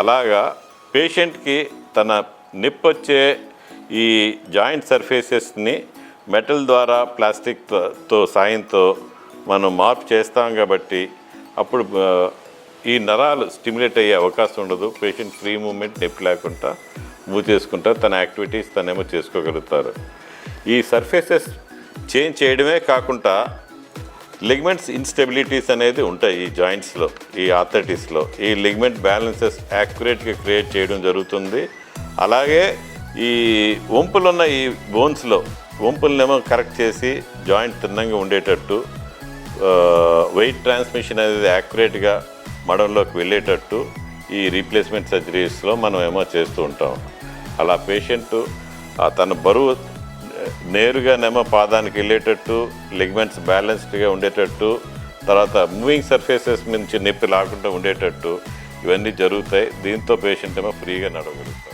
అలాగా పేషెంట్కి తన నిప్పొచ్చే ఈ జాయింట్ సర్ఫేసెస్ని మెటల్ ద్వారా ప్లాస్టిక్తో సాయంతో మనం మార్పు చేస్తాం కాబట్టి అప్పుడు ఈ నరాలు స్టిమ్యులేట్ అయ్యే అవకాశం ఉండదు. పేషెంట్ ఫ్రీ మూమెంట్ నొప్పి లేకుండా మూవ్ చేసుకుంటా తన యాక్టివిటీస్ తనేమో చేసుకోగలుగుతారు. ఈ సర్ఫేసెస్ చేంజ్ చేయడమే కాకుండా లిగ్మెంట్స్ ఇన్స్టెబిలిటీస్ అనేది ఉంటాయి ఈ జాయింట్స్లో ఈ ఆథరిటీస్లో ఈ లిగ్మెంట్ బ్యాలెన్సెస్ యాక్యురేట్గా క్రియేట్ చేయడం జరుగుతుంది. అలాగే ఈ వంపులున్న ఈ బోన్స్లో వంపులనేమో కరెక్ట్ చేసి జాయింట్ తిన్నంగా ఉండేటట్టు వెయిట్ ట్రాన్స్మిషన్ అనేది యాక్యురేట్గా మడంలోకి వెళ్ళేటట్టు ఈ రీప్లేస్మెంట్ సర్జరీస్లో మనం ఏమో చేస్తూ ఉంటాం. అలా పేషెంట్ తన బరువు నేరుగానేమో పాదానికి వెళ్ళేటట్టు లిగ్మెంట్స్ బ్యాలెన్స్డ్గా ఉండేటట్టు తర్వాత మూవింగ్ సర్ఫేసెస్ నుంచి నొప్పి లాకుండా ఉండేటట్టు ఇవన్నీ జరుగుతాయి. దీంతో పేషెంట్ ఏమో ఫ్రీగా నడవగలుగుతారు